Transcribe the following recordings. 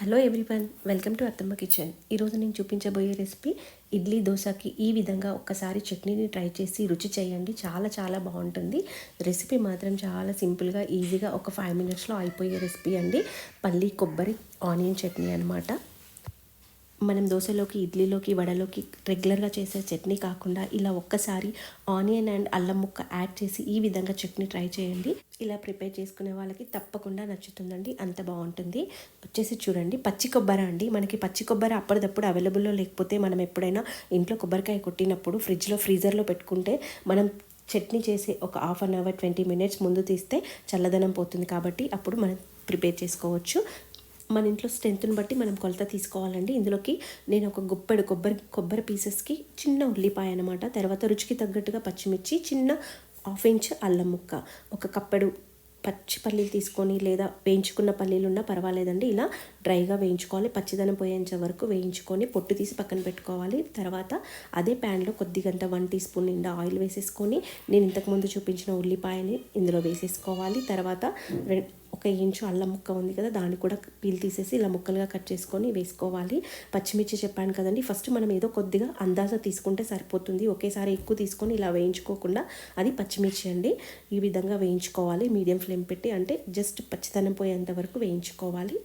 Hello everyone welcome to Attamma kitchen. ఈరోజు నేను చూపించబోయే రెసిపీ ఇడ్లీ దోశకి ఈ విధంగా ఒక్కసారి చట్నీని ట్రై చేసి రుచి చేయండి. చాలా చాలా బాగుంటుంది. రెసిపీ మాత్రం చాలా సింపుల్గా ఈజీగా ఒక ఫైవ్ మినిట్స్లో అయిపోయే రెసిపీ అండి. పల్లి కొబ్బరి ఆనియన్ చట్నీ అనమాట మనం దోశలోకి ఇడ్లీలోకి వడలోకి రెగ్యులర్గా చేసే చట్నీ కాకుండా ఇలా ఒక్కసారి ఆనియన్ అండ్ అల్లం ముక్క యాడ్ చేసి ఈ విధంగా చట్నీ ట్రై చేయండి. ఇలా ప్రిపేర్ చేసుకునే వాళ్ళకి తప్పకుండా నచ్చుతుందండి. అంత బాగుంటుంది. వచ్చేసి చూడండి. పచ్చి కొబ్బరి అండి. మనకి పచ్చి కొబ్బరి అప్పటిదప్పుడు అవైలబుల్లో లేకపోతే మనం ఎప్పుడైనా ఇంట్లో కొబ్బరికాయ కొట్టినప్పుడు ఫ్రిడ్జ్లో ఫ్రీజర్లో పెట్టుకుంటే మనం చట్నీ చేసి ఒక half an hour twenty minutes ముందు తీస్తే చల్లదనం పోతుంది కాబట్టి అప్పుడు మనం ప్రిపేర్ చేసుకోవచ్చు. మన ఇంట్లో స్ట్రెంత్ని బట్టి మనం కొలత తీసుకోవాలండి. ఇందులోకి నేను ఒక గుప్పెడు కొబ్బరి కొబ్బరి పీసెస్కి చిన్న ఉల్లిపాయ అనమాట తర్వాత రుచికి తగ్గట్టుగా పచ్చిమిర్చి చిన్న హాఫ్ ఇంచ్ అల్లం ముక్క. ఒక కప్పెడు పచ్చి పల్లీలు తీసుకొని లేదా వేయించుకున్న పల్లీలు ఉన్నా పర్వాలేదండి. ఇలా డ్రైగా వేయించుకోవాలి. పచ్చిదనం పోయేంత వరకు వేయించుకొని పొట్టు తీసి పక్కన పెట్టుకోవాలి. తర్వాత అదే ప్యాన్లో కొద్దిగంత వన్ టీ స్పూన్ నిండా ఆయిల్ వేసేసుకొని నేను ఇంతకుముందు చూపించిన ఉల్లిపాయని ఇందులో వేసేసుకోవాలి. తర్వాత ఒక ఇంచు అల్లం ముక్క ఉంది కదా దాన్ని కూడా పీల్ తీసేసి ఇలా ముక్కలుగా కట్ చేసుకొని వేసుకోవాలి. పచ్చిమిర్చి చెప్పాను కదండి ఫస్ట్ మనం ఏదో కొద్దిగా అందాజ తీసుకుంటే సరిపోతుంది. ఒకేసారి ఎక్కువ తీసుకొని ఇలా వేయించుకోకుండా అది పచ్చిమిర్చి అండి ఈ విధంగా వేయించుకోవాలి. మీడియం ఫ్లేమ్ పెట్టి అంటే జస్ట్ పచ్చితనం పోయేంత వరకు వేయించుకోవాలి.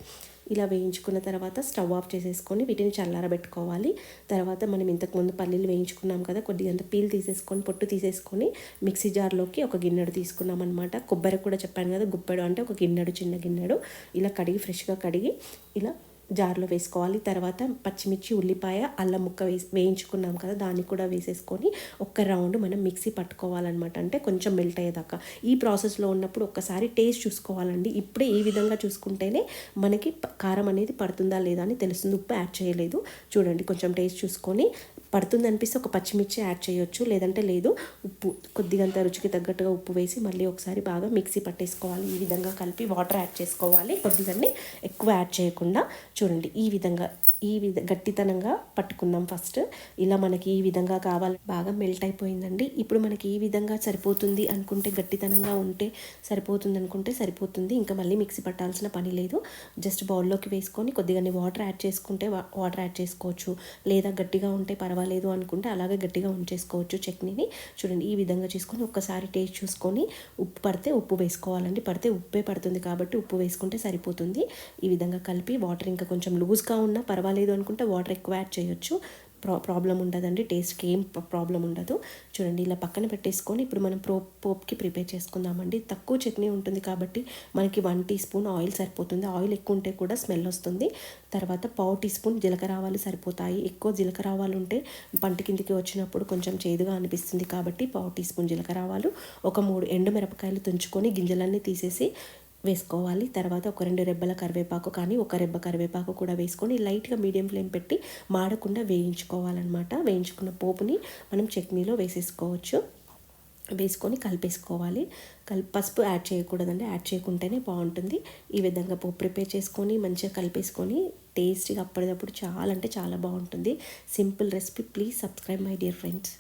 ఇలా వేయించుకున్న తర్వాత స్టవ్ ఆఫ్ చేసేసుకొని వీటిని చల్లారబెట్టుకోవాలి. తర్వాత మనం ఇంతకుముందు పల్లీలు వేయించుకున్నాం కదా కొద్దిగా పీల్ తీసేసుకొని పొట్టు తీసేసుకొని మిక్సీ జార్లోకి ఒక గిన్నెడు తీసుకున్నాం అనమాట కొబ్బరి కూడా చెప్పాను కదా గుప్పెడు అంటే ఒక గిన్నెడు చిన్న గిన్నెడు. ఇలా కడిగి ఫ్రెష్గా కడిగి ఇలా జార్లో వేసుకోవాలి. తర్వాత పచ్చిమిర్చి ఉల్లిపాయ అల్లం ముక్క వేసి వేయించుకున్నాం కదా దాన్ని కూడా వేసేసుకొని ఒక్క రౌండ్ మనం మిక్సీ పట్టుకోవాలన్నమాట. అంటే కొంచెం మెల్ట్ అయ్యేదాకా. ఈ ప్రాసెస్లో ఉన్నప్పుడు ఒక్కసారి టేస్ట్ చూసుకోవాలండి. ఇప్పుడే ఈ విధంగా చూసుకుంటేనే మనకి కారం అనేది పడుతుందా లేదా అని తెలుస్తుంది. ఉప్పు యాడ్ చేయలేదు. చూడండి కొంచెం టేస్ట్ చూసుకొని పడుతుంది అనిపిస్తే ఒక పచ్చిమిర్చి యాడ్ చేయొచ్చు. లేదంటే లేదు ఉప్పు కొద్దిగంత రుచికి తగ్గట్టుగా ఉప్పు వేసి మళ్ళీ ఒకసారి బాగా మిక్సీ పట్టేసుకోవాలి. ఈ విధంగా కలిపి వాటర్ యాడ్ చేసుకోవాలి. కొద్దిగానే ఎక్కువ యాడ్ చేయకుండా చూడండి. ఈ విధంగా ఈ విధ గట్టితనంగా పట్టుకుందాం ఫస్ట్. ఇలా మనకి ఈ విధంగా కావాలి. బాగా మెల్ట్ అయిపోయిందండి. ఇప్పుడు మనకి ఈ విధంగా సరిపోతుంది అనుకుంటే గట్టితనంగా ఉంటే సరిపోతుంది అనుకుంటే సరిపోతుంది. ఇంకా మళ్ళీ మిక్సీ పట్టాల్సిన పని లేదు. జస్ట్ బౌల్లోకి వేసుకొని కొద్దిగా వాటర్ యాడ్ చేసుకుంటే వాటర్ యాడ్ చేసుకోవచ్చు. లేదా గట్టిగా ఉంటే పర్వాలేదు పర్వాలేదు అనుకుంటే అలాగే గట్టిగా ఉంచేసుకోవచ్చు చట్నీని. చూడండి ఈ విధంగా చేసుకొని ఒక్కసారి టేస్ట్ చూసుకొని ఉప్పు పడితే ఉప్పు వేసుకోవాలండి. పడితే ఉప్పే పడుతుంది కాబట్టి ఉప్పు వేసుకుంటే సరిపోతుంది. ఈ విధంగా కలిపి వాటర్ ఇంకా కొంచెం లూజ్గా ఉన్నా పర్వాలేదు. అనుకుంటే వాటర్ ఎక్కువ యాడ్ చేయొచ్చు. ప్రా ప్రాబ్లం ఉండదండి. టేస్ట్కి ఏం ప్రాబ్లం ఉండదు. చూడండి ఇలా పక్కన పెట్టేసుకొని ఇప్పుడు మనం ప్రో పోప్కి ప్రిపేర్ చేసుకుందామండి. తక్కువ చట్నీ ఉంటుంది కాబట్టి మనకి వన్ టీ స్పూన్ ఆయిల్ సరిపోతుంది. ఆయిల్ ఎక్కువ ఉంటే కూడా స్మెల్ వస్తుంది. తర్వాత పావు టీ స్పూన్ జీలకర్ర ఆవాలు సరిపోతాయి. ఎక్కువ జీలకర్ర ఆవాలు ఉంటే పంట కిందికి వచ్చినప్పుడు కొంచెం చేదుగా అనిపిస్తుంది కాబట్టి పావు టీ స్పూన్ జీలకర్ర ఆవాలు ఒక మూడు ఎండు మిరపకాయలు తుంచుకొని గింజలన్నీ తీసేసి వేసుకోవాలి. తర్వాత ఒక రెండు రెబ్బల కరివేపాకు కానీ ఒక రెబ్బ కరివేపాకు కూడా వేసుకొని లైట్గా మీడియం ఫ్లేమ్ పెట్టి మాడకుండా వేయించుకోవాలన్నమాట. వేయించుకున్న పోపుని మనం చట్నీలో వేసేసుకోవచ్చు. వేసుకొని కలిపేసుకోవాలి. కల్ పసుపు యాడ్ చేయకూడదండి. యాడ్ చేయకుంటేనే బాగుంటుంది. ఈ విధంగా పోపు ప్రిపేర్ చేసుకొని మంచిగా కలిపేసుకొని టేస్ట్గా అప్పటిదప్పుడు చాలా అంటే చాలా బాగుంటుంది. Simple recipe. Please subscribe my dear friends.